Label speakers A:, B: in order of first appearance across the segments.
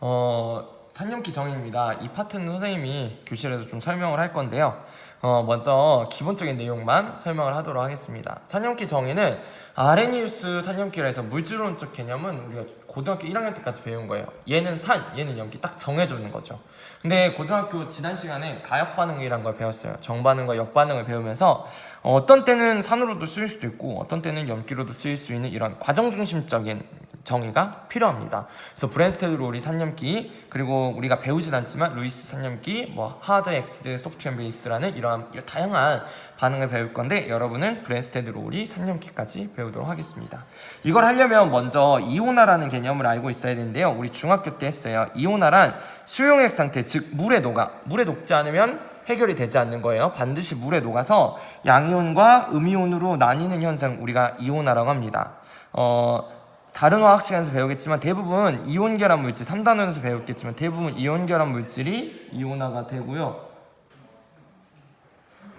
A: 어, 산염기 정의입니다. 이 파트는 선생님이 교실에서 좀 설명을 할 건데요. 어, 먼저 기본적인 내용만 설명을 하도록 하겠습니다. 산염기 정의는 아레니우스 산염기라 해서 물질론적 개념은 우리가 고등학교 1학년 때까지 배운 거예요. 얘는 산, 얘는 염기 딱 정해주는 거죠. 근데 고등학교 지난 시간에 가역 반응이란 걸 배웠어요. 정반응과 역반응을 배우면서 어, 어떤 때는 산으로도 쓰일 수도 있고 어떤 때는 염기로도 쓰일 수 있는 이런 과정 중심적인 정의가 필요합니다. 그래서 브랜스테드 롤이 산염기 그리고 우리가 배우진 않지만 루이스 산염기, 뭐 하드 엑스드 소프트웨어 베이스라는 이러한 다양한 반응을 배울 건데 여러분은 브랜스테드 롤이 산염기까지 배우도록 하겠습니다. 이걸 하려면 먼저 이온화라는 개념을 알고 있어야 되는데요. 우리 중학교 때 했어요. 이온화란 수용액 상태, 즉 물에 녹아 물에 녹지 않으면 해결이 되지 않는 거예요. 반드시 물에 녹아서 양이온과 음이온으로 나뉘는 현상 우리가 이온화라고 합니다. 어, 다른 화학 시간에서 배우겠지만 대부분 이온 결합 물질 3단원에서 배웠겠지만 대부분 이온 결합 물질이 이온화가 되고요.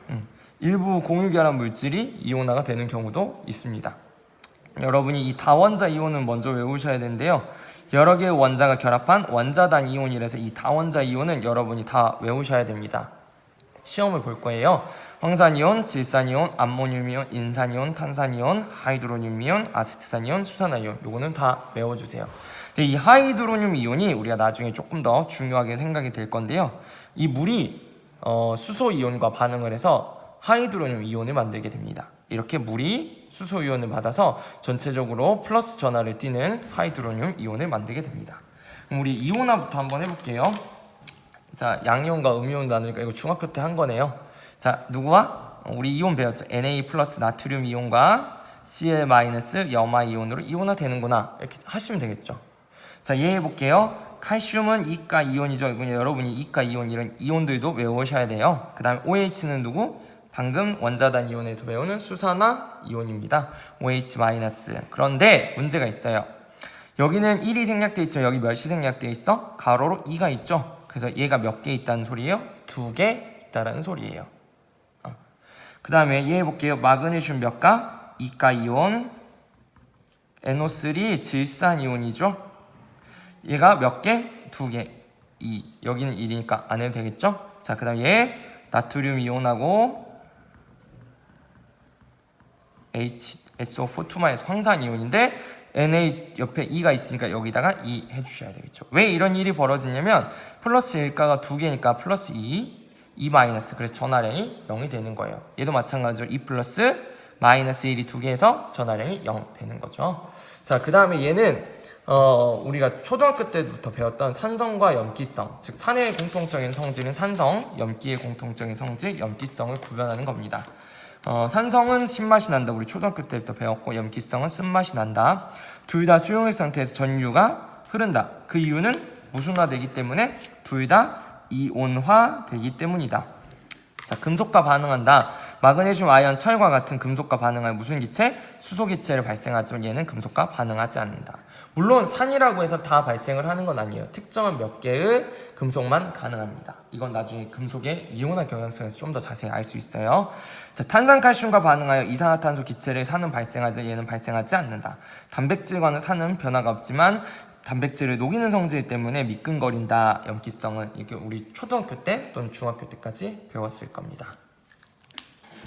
A: 음, 일부 공유 결합 물질이 이온화가 되는 경우도 있습니다. 여러분이 이 다원자 이온은 먼저 외우셔야 되는데요. 여러 개의 원자가 결합한 원자단 이온이라서 이 다원자 이온은 여러분이 다 외우셔야 됩니다. 시험을 볼 거예요. 황산이온, 질산이온, 암모늄이온, 인산이온, 탄산이온, 하이드로늄이온, 아세트산이온, 수산화이온 요거는 다 외워주세요. 근데 이 하이드로늄 이온이 우리가 나중에 조금 더 중요하게 생각이 될 건데요. 이 물이 어, 수소 이온과 반응을 해서 하이드로늄 이온을 만들게 됩니다. 이렇게 물이 수소 이온을 받아서 전체적으로 플러스 전하를 띠는 하이드로늄 이온을 만들게 됩니다. 그럼 우리 이온화부터 한번 해볼게요. 자, 양이온과 음이온 나누니까 이거 중학교 때 한 거네요. 자, 누구와? 어, 우리 이온 배웠죠. Na 플러스 나트륨 이온과 Cl 마이너스 염화 이온으로 이온화 되는구나. 이렇게 하시면 되겠죠. 자, 이해해 볼게요. 칼슘은 이가 이온이죠. 이거 여러분이 이가 이온 이런 이온들도 외우셔야 돼요. 그 다음에 OH는 누구? 방금 원자단 이온에서 배우는 수산화 이온입니다. OH 마이너스. 그런데 문제가 있어요. 여기는 1이 생략돼 있죠. 여기 몇이 생략돼 있어? 가로로 2가 있죠. 그래서 얘가 몇 개 있다는 소리예요? 두 개 있다라는 소리예요. 어. 그 다음에 이해해 볼게요. 마그네슘 몇 가? 2가 이온. NO3 질산 이온이죠. 얘가 몇 개? 두 개. 2. 여기는 1이니까 안 해도 되겠죠? 자, 그 다음 얘 나트륨 이온하고 HSO4 황산 이온인데 Na 옆에 2가 있으니까 여기다가 2 해주셔야 되겠죠. 왜 이런 일이 벌어지냐면 플러스 1가가 두 개니까 플러스 2, 2 마이너스 그래서 전하량이 0이 되는 거예요. 얘도 마찬가지로 2 플러스 마이너스 1이 두 개에서 전하량이 0 되는 거죠. 자, 그 다음에 얘는 어, 우리가 초등학교 때부터 배웠던 산성과 염기성, 즉 산의 공통적인 성질은 산성, 염기의 공통적인 성질, 염기성을 구별하는 겁니다. 어, 산성은 신맛이 난다. 우리 초등학교 때부터 배웠고 염기성은 쓴맛이 난다. 둘 다 수용액 상태에서 전류가 흐른다. 그 이유는 무순화되기 때문에 둘 다 이온화되기 때문이다. 자, 금속과 반응한다. 마그네슘, 아연, 철과 같은 금속과 반응할 무슨 기체? 수소 기체를 발생하지만 얘는 금속과 반응하지 않는다. 물론 산이라고 해서 다 발생을 하는 건 아니에요. 특정한 몇 개의 금속만 가능합니다. 이건 나중에 금속의 이온화 경향성에서 좀 더 자세히 알 수 있어요. 자, 탄산칼슘과 반응하여 이산화탄소 기체를 산은 발생하지 얘는 발생하지 않는다. 단백질과는 산은 변화가 없지만 단백질을 녹이는 성질 때문에 미끈거린다. 염기성은 이게 우리 초등학교 때 또는 중학교 때까지 배웠을 겁니다.